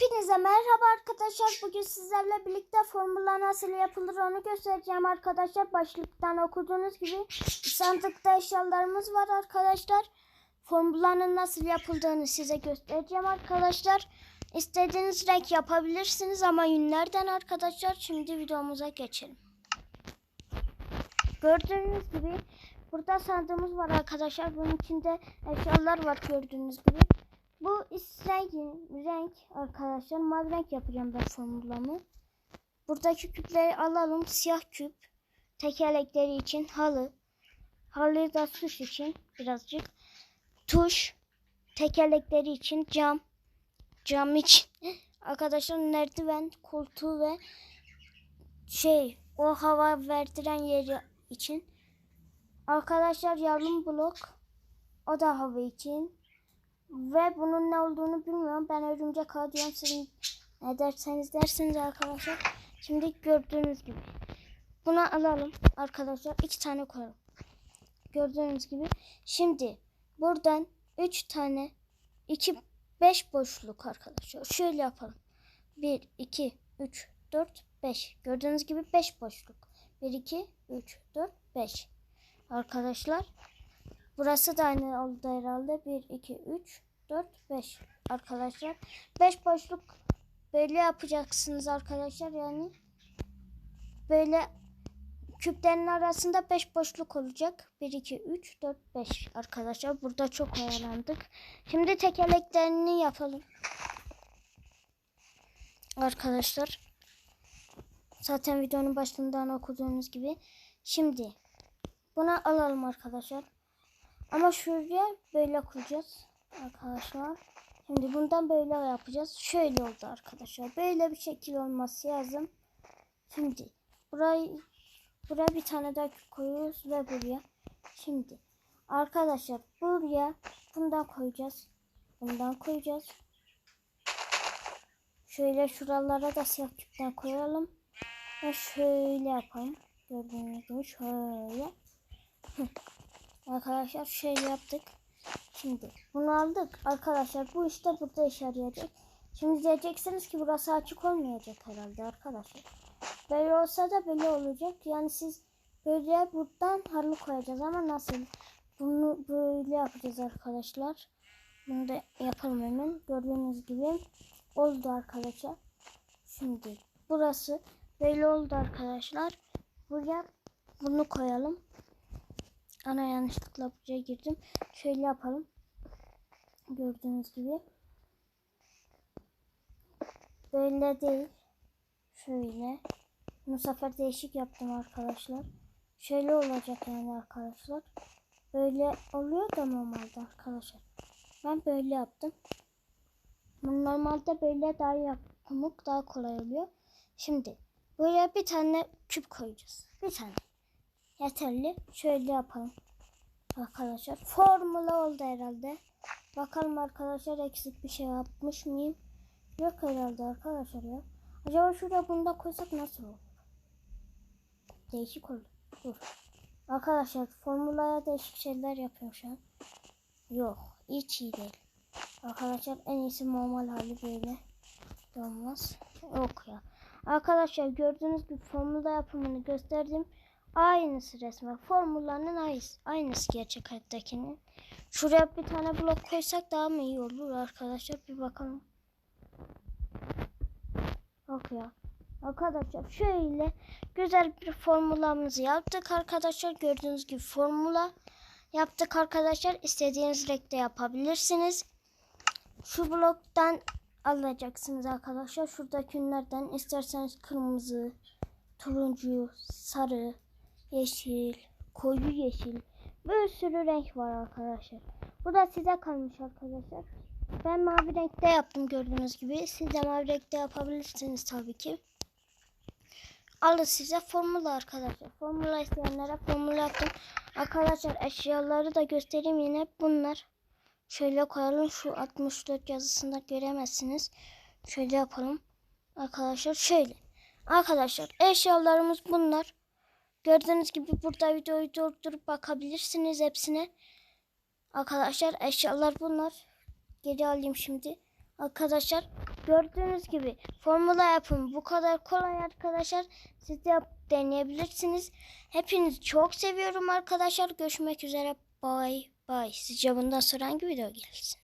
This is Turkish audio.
Hepinize merhaba arkadaşlar. Bugün sizlerle birlikte formüla nasıl yapılır onu göstereceğim arkadaşlar. Başlıktan okuduğunuz gibi sandıkta eşyalarımız var arkadaşlar. Formülanın nasıl yapıldığını size göstereceğim arkadaşlar. İstediğiniz renk yapabilirsiniz ama yünlerden arkadaşlar. Şimdi videomuza geçelim. Gördüğünüz gibi burada sandığımız var arkadaşlar. Bunun içinde eşyalar var gördüğünüz gibi. Bu renk, renk arkadaşlar. Mavi renk yapacağım ben formulamı. Buradaki küpleri alalım. Siyah küp. Tekerlekleri için halı. Halıyı da süs için birazcık. Tuş. Tekerlekleri için cam. Cam için. Arkadaşlar merdiven, koltuğu ve şey o hava verdiren yeri için. Arkadaşlar yarım blok. O da hava için. Ve bunun ne olduğunu bilmiyorum. Ben örümcek ağı diyorum. Siz ne derseniz dersiniz arkadaşlar. Şimdi gördüğünüz gibi. Bunu alalım arkadaşlar. iki tane koyalım. Gördüğünüz gibi. Şimdi buradan üç tane iki beş boşluk arkadaşlar. Şöyle yapalım. Bir, iki, üç, dört, beş. Gördüğünüz gibi beş boşluk. Bir, iki, üç, dört, beş. Arkadaşlar. Burası da aynı oldu herhalde. 1, 2, 3, 4, 5 arkadaşlar. 5 boşluk böyle yapacaksınız arkadaşlar. Yani böyle küplerin arasında 5 boşluk olacak. 1, 2, 3, 4, 5 arkadaşlar. Burada çok oyalandık. Şimdi tekerleklerini yapalım. Arkadaşlar. Zaten videonun başından okuduğunuz gibi. Şimdi bunu alalım arkadaşlar. Ama şuraya böyle koyacağız arkadaşlar. Şimdi bundan böyle yapacağız. Şöyle oldu arkadaşlar. Böyle bir şekil olması lazım. Şimdi burayı buraya bir tane daha koyuyoruz ve buraya. Şimdi arkadaşlar buraya bundan koyacağız. Bundan koyacağız. Şöyle şuralara da siyah küpten koyalım. Ve şöyle yapalım. Gördüğünüz gibi şöyle. Arkadaşlar şöyle yaptık. Şimdi bunu aldık. Arkadaşlar bu işte burada işe yarayacak. Şimdi diyeceksiniz ki burası açık olmayacak herhalde arkadaşlar. Böyle olsa da böyle olacak. Yani siz böyle buradan halı koyacağız ama nasıl? Bunu böyle yapacağız arkadaşlar. Bunu da yapalım hemen. Gördüğünüz gibi oldu arkadaşlar. Şimdi burası böyle oldu arkadaşlar. Buraya bunu koyalım. Ana yanlışlıkla buraya girdim. Şöyle yapalım. Gördüğünüz gibi. Böyle değil. Şöyle. Bu sefer değişik yaptım arkadaşlar. Şöyle olacak yani arkadaşlar. Böyle oluyor da normalde arkadaşlar. Ben böyle yaptım. Normalde böyle daha yapmak daha kolay oluyor. Şimdi buraya bir tane küp koyacağız. Bir tane yeterli. Şöyle yapalım. Arkadaşlar formula oldu herhalde. Bakalım arkadaşlar eksik bir şey yapmış mıyım? Yok herhalde arkadaşlar ya. Acaba şuraya bunu da koysak nasıl olur? Değişik oldu. Dur. Arkadaşlar formulaya değişik şeyler yapıyorum şu an. Yok hiç iyi değil. Arkadaşlar en iyisi normal hali böyle. Olmaz. Yok ya. Arkadaşlar gördüğünüz gibi formula yapımını gösterdim. Aynısı resmen. Formulanın aynısı. Aynısı gerçek hayattakinin. Şuraya bir tane blok koysak daha mı iyi olur arkadaşlar? Bir bakalım. Bak ya. Arkadaşlar şöyle güzel bir formulamızı yaptık arkadaşlar. Gördüğünüz gibi formula yaptık arkadaşlar. İstediğiniz renkte yapabilirsiniz. Şu bloktan alacaksınız arkadaşlar. Şuradaki ünlerden isterseniz kırmızı, turuncu, sarı, yeşil, koyu yeşil. Bir sürü renk var arkadaşlar. Bu da size kalmış arkadaşlar. Ben mavi renkte yaptım gördüğünüz gibi. Siz de mavi renkte yapabilirsiniz tabii ki. Alın size formula arkadaşlar. Formula isteyenlere formula yaptım. Arkadaşlar eşyaları da göstereyim yine bunlar. Şöyle koyalım. Şu 64 yazısında göremezsiniz. Şöyle yapalım. Arkadaşlar şöyle. Arkadaşlar eşyalarımız bunlar. Gördüğünüz gibi burada videoyu durdurup bakabilirsiniz hepsine. Arkadaşlar eşyalar bunlar. Geri alayım şimdi. Arkadaşlar Gördüğünüz gibi formula yapım bu kadar kolay arkadaşlar. Siz de deneyebilirsiniz. Hepinizi çok seviyorum arkadaşlar. Görüşmek üzere. Bay bay. Sizce bundan sonra hangi video gelsin?